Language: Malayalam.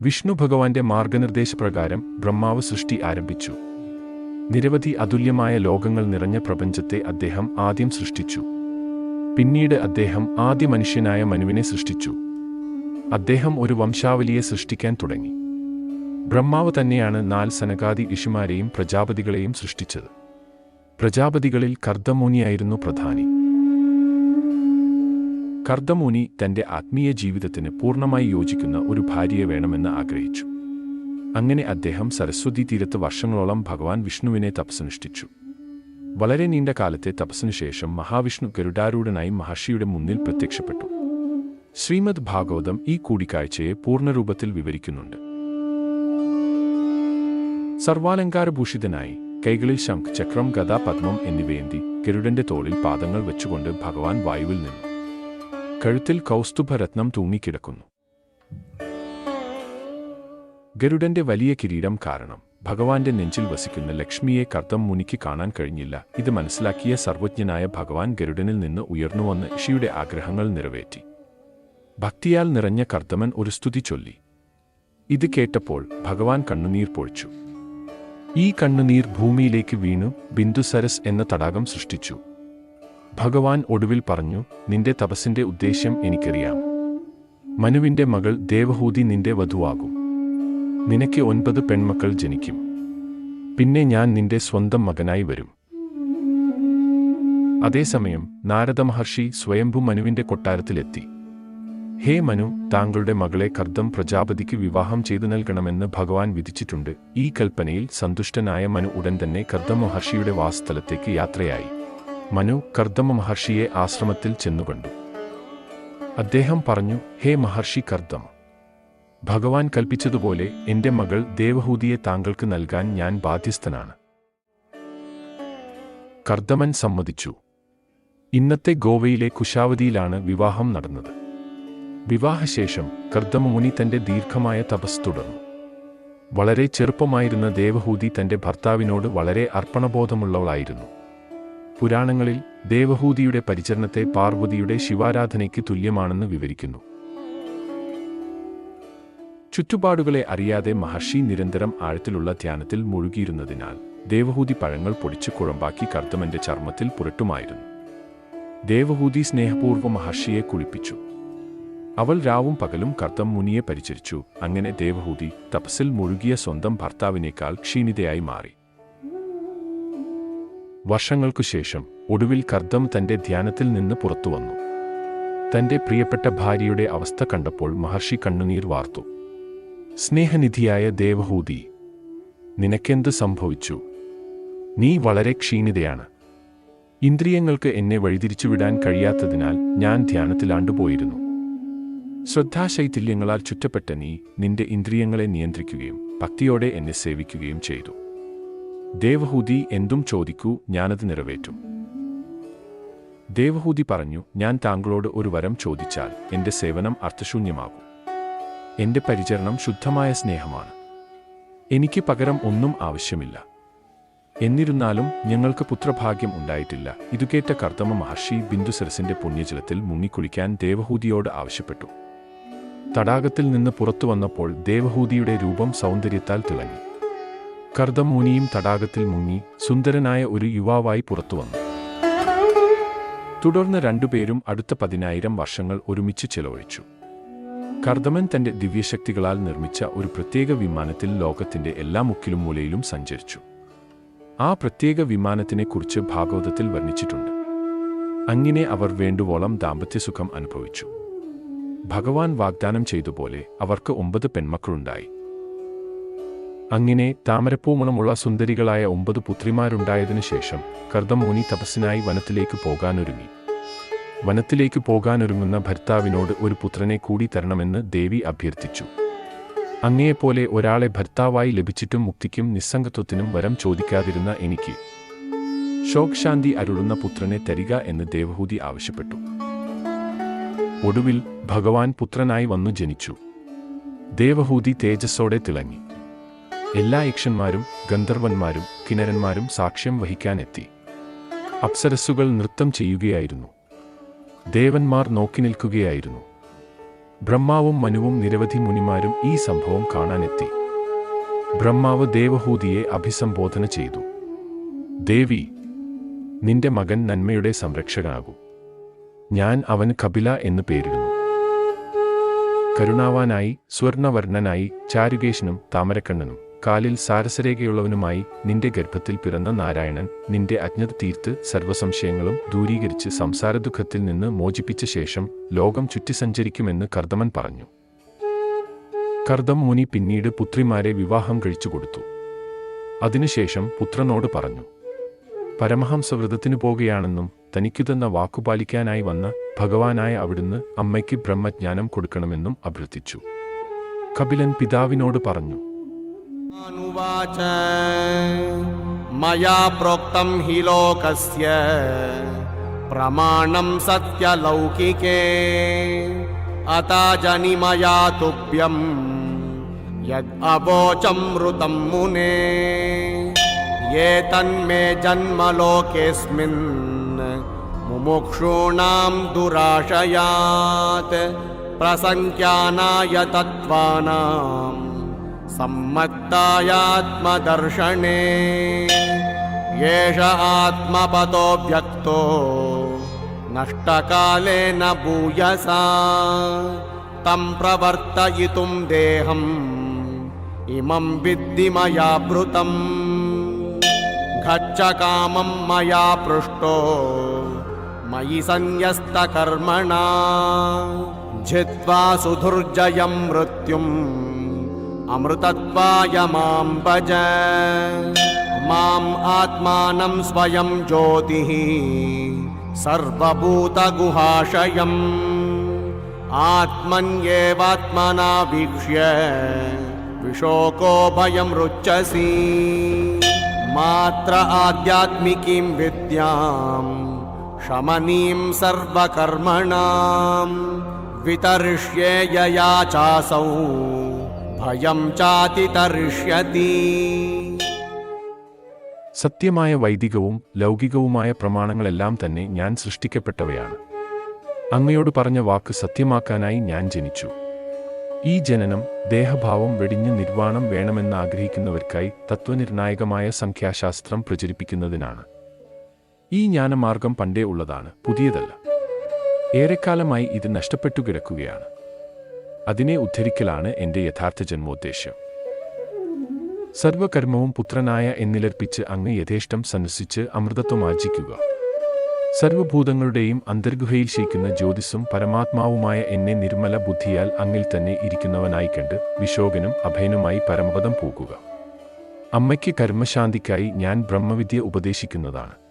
വിഷ്ണു ഭഗവാന്റെ മാർഗനിർദ്ദേശപ്രകാരം ബ്രഹ്മാവ് സൃഷ്ടി ആരംഭിച്ചു. നിരവധി അതുല്യമായ ലോകങ്ങൾ നിറഞ്ഞ പ്രപഞ്ചത്തെ അദ്ദേഹം ആദ്യം സൃഷ്ടിച്ചു. പിന്നീട് അദ്ദേഹം ആദ്യ മനുഷ്യനായ മനുവിനെ സൃഷ്ടിച്ചു. അദ്ദേഹം ഒരു വംശാവലിയെ സൃഷ്ടിക്കാൻ തുടങ്ങി. ബ്രഹ്മാവ് തന്നെയാണ് നാൽ സനകാദി ഋഷിമാരെയും പ്രജാപതികളെയും സൃഷ്ടിച്ചത്. പ്രജാപതികളിൽ കർദ്ദമോനിയായിരുന്നു പ്രധാനി. കർദ്ദമുനി തന്റെ ആത്മീയ ജീവിതത്തിന് പൂർണമായി യോജിക്കുന്ന ഒരു ഭാര്യയെ വേണമെന്ന് ആഗ്രഹിച്ചു. അങ്ങനെ അദ്ദേഹം സരസ്വതി തീരത്ത് വർഷങ്ങളോളം ഭഗവാൻ വിഷ്ണുവിനെ തപസ്സനുഷ്ഠിച്ചു. വളരെ നീണ്ട കാലത്തെ തപസ്സിനു ശേഷം മഹാവിഷ്ണു ഗരുഡാരൂഢനായി മഹർഷിയുടെ മുന്നിൽ പ്രത്യക്ഷപ്പെട്ടു. ശ്രീമദ് ഭാഗവതം ഈ കൂടിക്കാഴ്ചയെ പൂർണരൂപത്തിൽ വിവരിക്കുന്നുണ്ട്. സർവാലങ്കാരഭൂഷിതനായി കൈകളിൽ ശംഖ് ചക്രം ഗദ പത്മം എന്നിവയേന്തി ഗരുഡന്റെ തോളിൽ പാദങ്ങൾ വെച്ചുകൊണ്ട് ഭഗവാൻ വായുവിൽ നിന്നു. കഴുത്തിൽ കൗസ്തുഭരത്നം തൂങ്ങിക്കിടക്കുന്നു. ഗരുഡന്റെ വലിയ കിരീടം കാരണം ഭഗവാന്റെ നെഞ്ചിൽ വസിക്കുന്ന ലക്ഷ്മിയെ കർത്തം മുനിക്ക് കാണാൻ കഴിഞ്ഞില്ല. ഇത് മനസ്സിലാക്കിയ സർവജ്ഞനായ ഭഗവാൻ ഗരുഡനിൽ നിന്ന് ഉയർന്നുവന്ന് ഋഷിയുടെ ആഗ്രഹങ്ങൾ നിറവേറ്റി. ഭക്തിയാൽ നിറഞ്ഞ കർത്തമൻ ഒരു സ്തുതി ചൊല്ലി. ഇത് കേട്ടപ്പോൾ ഭഗവാൻ കണ്ണുനീർ പൊഴിച്ചു. ഈ കണ്ണുനീർ ഭൂമിയിലേക്ക് വീണു. ബിന്ദുസരസ് എന്ന തടാകം സൃഷ്ടിച്ചു. ഭഗവാൻ ഒടുവിൽ പറഞ്ഞു നിന്റെ തപസ്സിന്റെ ഉദ്ദേശ്യം എനിക്കറിയാം. മനുവിന്റെ മകൾ ദേവഹൂതി നിന്റെ വധുവാകും. നിനക്ക് ഒൻപത് പെൺമക്കൾ ജനിക്കും. പിന്നെ ഞാൻ നിന്റെ സ്വന്തം മകനായി വരും. അതേസമയം നാരദ മഹർഷി സ്വയംഭു മനുവിന്റെ കൊട്ടാരത്തിലെത്തി. ഹേ മനു താങ്കളുടെ മകളെ കർദ്ദം പ്രജാപതിക്ക് വിവാഹം ചെയ്തു നൽകണമെന്ന് ഭഗവാൻ വിധിച്ചിട്ടുണ്ട്. ഈ കൽപ്പനയിൽ സന്തുഷ്ടനായ മനു ഉടൻ തന്നെ കർദ്ദം മഹർഷിയുടെ വാസസ്ഥലത്തേക്ക് യാത്രയായി. മനു കർദമ മഹർഷിയെ ആശ്രമത്തിൽ ചെന്നുകണ്ടു. അദ്ദേഹം പറഞ്ഞു ഹേ മഹർഷി കർദമ ഭഗവാൻ കൽപ്പിച്ചതുപോലെ എന്റെ മകൾ ദേവഹൂതിയെ താങ്കൾക്ക് നൽകാൻ ഞാൻ ബാധ്യസ്ഥനാണ്. കർദമൻ സമ്മതിച്ചു. ഇന്നത്തെ ഗോവയിലെ കുശാവതിയിലാണ് വിവാഹം നടന്നത്. വിവാഹശേഷം കർദമമുനി തന്റെ ദീർഘമായ തപസ് തുടർന്നു. വളരെ ചെറുപ്പമായിരുന്ന ദേവഹൂതി തന്റെ ഭർത്താവിനോട് വളരെ അർപ്പണബോധമുള്ളവളായിരുന്നു. പുരാണങ്ങളിൽ ദേവഹൂതിയുടെ പരിചരണത്തെ പാർവതിയുടെ ശിവാരാധനയ്ക്ക് തുല്യമാണെന്ന് വിവരിക്കുന്നു. ചുറ്റുപാടുകളെ അറിയാതെ മഹർഷി നിരന്തരം ആഴത്തിലുള്ള ധ്യാനത്തിൽ മുഴുകിയിരുന്നതിനാൽ ദേവഹൂതി പഴങ്ങൾ പൊടിച്ച് കുഴമ്പാക്കി കർത്തമന്റെ ചർമ്മത്തിൽ പുരട്ടുമായിരുന്നു. ദേവഹൂതി സ്നേഹപൂർവം മഹർഷിയെ കുളിപ്പിച്ചു. അവൾ രാവും പകലും കർത്തം മുനിയെ പരിചരിച്ചു. അങ്ങനെ ദേവഹൂതി തപസിൽ മുഴുകിയ സ്വന്തം ഭർത്താവിനേക്കാൾ ക്ഷീണിതയായി മാറി. വർഷങ്ങൾക്കു ശേഷം ഒടുവിൽ കർദ്ദം തന്റെ ധ്യാനത്തിൽ നിന്ന് പുറത്തുവന്നു തന്റെ പ്രിയപ്പെട്ട ഭാര്യയുടെ അവസ്ഥ കണ്ടപ്പോൾ മഹർഷി കണ്ണുനീർ വാർത്തു. സ്നേഹനിധിയായ ദേവഹൂതി നിനക്കെന്ത് സംഭവിച്ചു? നീ വളരെ ക്ഷീണിതയാണ്. ഇന്ദ്രിയങ്ങൾക്ക് എന്നെ വഴിതിരിച്ചുവിടാൻ കഴിയാത്തതിനാൽ ഞാൻ ധ്യാനത്തിലാണ്ടുപോയിരുന്നു ശ്രദ്ധാശൈഥില്യങ്ങളാൽ ചുറ്റപ്പെട്ട നീ നിന്റെ ഇന്ദ്രിയങ്ങളെ നിയന്ത്രിക്കുകയും ഭക്തിയോടെ എന്നെ സേവിക്കുകയും ചെയ്തു. ദേവഹൂതി എന്തും ചോദിക്കൂ ഞാനത് നിറവേറ്റും. ദേവഹൂതി പറഞ്ഞു ഞാൻ താങ്കളോട് ഒരു വരം ചോദിച്ചാൽ എന്റെ സേവനം അർത്ഥശൂന്യമാകും. എന്റെ പരിചരണം ശുദ്ധമായ സ്നേഹമാണ്. എനിക്ക് പകരം ഒന്നും ആവശ്യമില്ല. എന്നിരുന്നാലും ഞങ്ങൾക്ക് പുത്രഭാഗ്യം ഉണ്ടായിട്ടില്ല. ഇതുകേറ്റ കർത്തമ മഹർഷി ബിന്ദുസരസിന്റെ പുണ്യജലത്തിൽ മുങ്ങിക്കുളിക്കാൻ ദേവഹൂതിയോട് ആവശ്യപ്പെട്ടു. തടാകത്തിൽ നിന്ന് പുറത്തു വന്നപ്പോൾ ദേവഹൂതിയുടെ രൂപം സൗന്ദര്യത്താൽ തിളങ്ങി. കർദമുനിയും തടാകത്തിൽ മുങ്ങി സുന്ദരനായ ഒരു യുവാവായി പുറത്തുവന്നു. തുടർന്ന് രണ്ടുപേരും അടുത്ത പതിനായിരം വർഷങ്ങൾ ഒരുമിച്ച് ചെലവഴിച്ചു. കർദമൻ തന്റെ ദിവ്യശക്തികളാൽ നിർമ്മിച്ച ഒരു പ്രത്യേക വിമാനത്തിൽ ലോകത്തിന്റെ എല്ലാ മുക്കിലും മൂലയിലും സഞ്ചരിച്ചു. ആ പ്രത്യേക വിമാനത്തിനെക്കുറിച്ച് ഭാഗവതത്തിൽ വർണിച്ചിട്ടുണ്ട്. അങ്ങനെ അവർ വേണ്ടുവോളം ദാമ്പത്യസുഖം അനുഭവിച്ചു. ഭഗവാൻ വാഗ്ദാനം ചെയ്തുപോലെ അവർക്ക് ഒമ്പത് പെൺമക്കളുണ്ടായി. അങ്ങനെ താമരപ്പൂമണമുള്ള സുന്ദരികളായ ഒമ്പത് പുത്രിമാരുണ്ടായതിനു ശേഷം കർദമോനി തപസ്സിനായി വനത്തിലേക്ക് പോകാനൊരുങ്ങി. വനത്തിലേക്ക് പോകാനൊരുങ്ങുന്ന ഭർത്താവിനോട് ഒരു പുത്രനെ കൂടി തരണമെന്ന് ദേവി അഭ്യർത്ഥിച്ചു. അങ്ങയെപ്പോലെ ഒരാളെ ഭർത്താവായി ലഭിച്ചിട്ടും മുക്തിക്കും നിസ്സംഗത്വത്തിനും വരം ചോദിക്കാതിരുന്ന എനിക്ക്. ഷോക് ശാന്തി അരുളുന്ന പുത്രനെ തരിക എന്ന് ദേവഹൂതി ആവശ്യപ്പെട്ടു. ഒടുവിൽ ഭഗവാൻ പുത്രനായി വന്നു ജനിച്ചു. ദേവഹൂതി തേജസ്സോടെ തിളങ്ങി. എല്ലാ യക്ഷന്മാരും ഗന്ധർവന്മാരും കിണരന്മാരും സാക്ഷ്യം വഹിക്കാനെത്തി. അപ്സരസ്സുകൾ നൃത്തം ചെയ്യുകയായിരുന്നു. ദേവന്മാർ നോക്കി നിൽക്കുകയായിരുന്നു. ബ്രഹ്മാവും മനുവും നിരവധി മുനിമാരും ഈ സംഭവം കാണാനെത്തി. ബ്രഹ്മാവ് ദേവഹൂതിയെ അഭിസംബോധന ചെയ്തു. ദേവി നിന്റെ മകൻ നന്മയുടെ സംരക്ഷകനാകും. ഞാൻ അവന് കപില എന്ന് പേരിടുന്നു. കരുണാവാനായി സ്വർണവർണനായി ചാരുകേശനും താമരക്കണ്ണനും. കാലിൽ സാരസരേഖയുള്ളവനുമായി നിന്റെ ഗർഭത്തിൽ പിറന്ന നാരായണൻ നിന്റെ അജ്ഞത തീർത്ത് സർവസംശയങ്ങളും ദൂരീകരിച്ച് സംസാരദുഃഖത്തിൽ നിന്ന് മോചിപ്പിച്ച ശേഷം ലോകം ചുറ്റി സഞ്ചരിക്കുമെന്ന് കർദമൻ പറഞ്ഞു. കർദം മുനി പിന്നീട് പുത്രിമാരെ വിവാഹം കഴിച്ചു കൊടുത്തു. അതിനുശേഷം പുത്രനോട് പറഞ്ഞു പരമഹംസവ്രതത്തിനു പോകുകയാണെന്നും തനിക്കു തന്ന വാക്കുപാലിക്കാനായി വന്ന ഭഗവാനായ അവിടുന്ന് അമ്മയ്ക്ക് ബ്രഹ്മജ്ഞാനം കൊടുക്കണമെന്നും അഭ്യർത്ഥിച്ചു. കപിലൻ പിതാവിനോട് പറഞ്ഞു अनुवाच। मया प्रोक्तं हि लोकस्य प्रमाणं सत्यलौकिके। अताजनि मया तुभ्यं यद् अवोचमृतं मुने। ये तन्मे जन्मलोकेऽस्मिन् मुमुक्षूणां दुराशयात्। प्रसङ्ख्यानाय तत्त्वानाम् सम्मत्तायात्मदर्शने एष आत्मपतो व्यक्तो। नष्टकालेन भूयसा। तं प्रवर्तयितुं देहम्। इमं विद्धि मया भृतम् गच्छ कामं मया पृष्टो। मयि सन्न्यस्तकर्मणा जित्वा सुधुर्जयं मृत्युम् अमृतत्वाय माँ भज। माम् आत्मानं स्वयं ज्योतिः सर्वभूतगुहाशयम्। आत्मन्येवात्मना वीक्ष्य, विशोको भयं रुच्यसि। मात्र आध्यात्मिकीं विद्यां, शमनीं सर्वकर्मणां। वितरिष्ये यया चासौ। ഭയം ചാതിതരിഷ്യതി സത്യമായ വൈദികവും ലൗകികവുമായ പ്രമാണങ്ങളെല്ലാം തന്നെ ഞാൻ സൃഷ്ടിക്കപ്പെട്ടവയാണ്. അങ്ങയോട് പറഞ്ഞ വാക്ക് സത്യമാക്കാനായി ഞാൻ ജനിച്ചു. ഈ ജനനം ദേഹഭാവം വെടിഞ്ഞ് നിർവാണം വേണമെന്ന് ആഗ്രഹിക്കുന്നവർക്കായി തത്വനിർണായകമായ സംഖ്യാശാസ്ത്രം പ്രചരിപ്പിക്കുന്നതിനാണ്. ഈ ജ്ഞാനമാർഗം പണ്ടേ ഉള്ളതാണ് പുതിയതല്ല. ഏറെക്കാലമായി ഇത് നഷ്ടപ്പെട്ടു കിടക്കുകയാണ് അതിനെ ഉദ്ധരിക്കലാണ് എന്റെ യഥാർത്ഥ ജന്മോദ്ദേശ്യം. സർവകർമ്മവും പുത്രനായ എന്നിലർപ്പിച്ച് അങ്ങ് യഥേഷ്ടം സന്യസിച്ച് അമൃതത്വം ആർജിക്കുക. സർവഭൂതങ്ങളുടെയും അന്തർഗുഹയിൽ ശയിക്കുന്ന ജ്യോതിസും പരമാത്മാവുമായ എന്നെ നിർമ്മല ബുദ്ധിയാൽ അങ്ങിൽ തന്നെ ഇരിക്കുന്നവനായി കണ്ട് വിശോകനും അഭയനുമായി പരമപദം പോകുക. അമ്മയ്ക്ക് കർമ്മശാന്തിക്കായി ഞാൻ ബ്രഹ്മവിദ്യ ഉപദേശിക്കുന്നതാണ്.